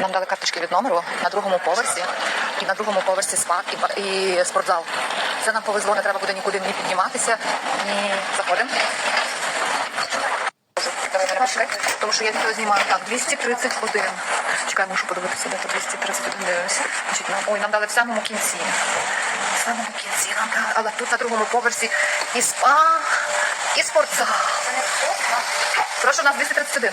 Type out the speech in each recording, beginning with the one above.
Нам дали карточки від номеру на другому поверсі, і на другому поверсі спа і, і спортзал. Це нам повезло, не треба буде нікуди ні підніматися, ні заходимо. Тому що я відео знімаю. Так, 231. Чекай, мушу подивитися, де то 231 дивимося. Нам, ой, нам дали в самому кінці. В самому кінці нам дали, але тут на другому поверсі і спа, і спортзал. Прошу, нас 231.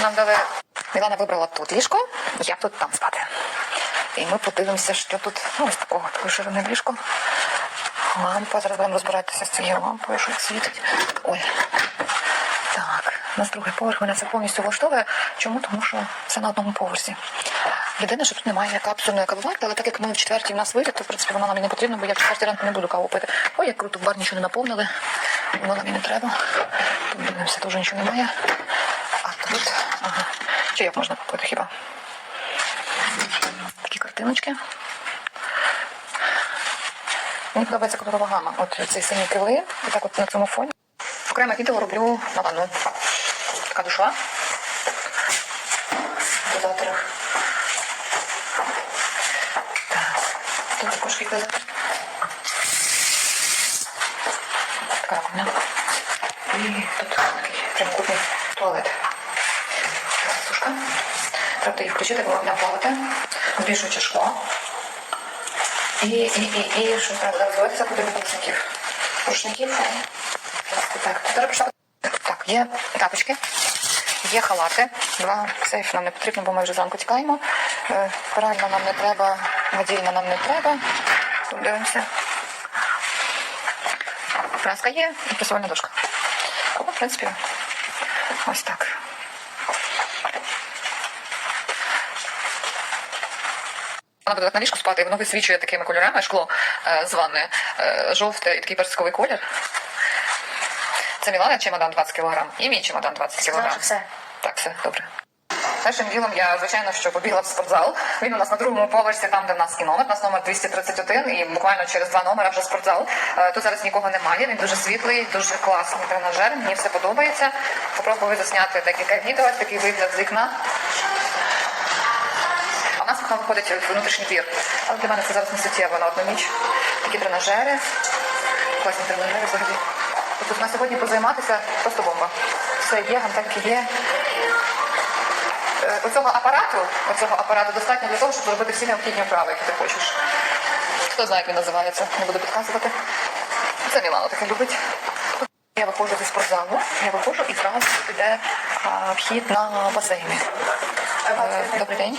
Нам дали. Мілана вибрала тут ліжко, я тут там спати. І ми подивимося, що тут. Ну, ось такого такої ширини ліжко. Лампа. Зараз будемо розбиратися з цією лампою, що світить. Ой. Так, у нас другий поверх, мене це повністю влаштовує. Чому? Тому що все на одному поверсі. Єдине, що тут немає капсульної кавоварки, але так як ми в четвертій в нас виліт, то в принципі вона нам не потрібна, бо я в четвертій ранку не буду каву пити. Ой, як круто, бар нічого не наповнили. Воно нам і не треба. Тут дивимося, теж нічого немає. А тут, ага. Чайок можна купити хіба? Такі картиночки. Мені подобається кольорова гама. От цей синій килим, і так от на цьому фоні. Окреме відео роблю на ванну. Така душа. В дозаторах. Так. Тут також дозатор. Така раковина. І тут такий прямокутний туалет. Треба її включити, бо вона плавати. Збільшуючи. І, і, і, і що треба зараз куди від рушників. Рушників. Так, тепер. Так, є тапочки, є халати. Два сейф нам не потрібно, бо ми вже зранку тікаємо. Е, Пральна нам не треба, водільна нам не треба. Дивимося. Праска є і пресувальна дошка. Але, в принципі, ось так. Вона буде так на ліжку спати, і воно висвічує такими кольорами шкло е, з ванни. Е, жовте і такий персиковий колір. Це Мілана чемодан 20 кг. І мій чемодан 20 кг. Все. Так, все, добре. Першим ділом я, звичайно, що побігла в спортзал. Він у нас на другому поверсі, там, де в нас і номер. У нас номер 231, і буквально через два номера вже спортзал. Е, Тут зараз нікого немає. Він дуже світлий, дуже класний тренажер. Мені все подобається. Попробую засняти декілька відео, такий вигляд з вікна. А в виходить внутрішній двір. Але для мене це зараз не суттєво на одну ніч. Такі тренажери. Класні тренажери взагалі. Тобто на сьогодні позайматися просто бомба. Все є, гантельки є. Е, Оцього апарату, оцього апарату достатньо для того, щоб зробити всі необхідні вправи, які ти хочеш. Хто знає, як він називається, не буду підказувати. Це Мілана таке любить. Я виходжу зі спортзалу, я виходжу і зразу піде вхід на басейни. Е, Добрий день.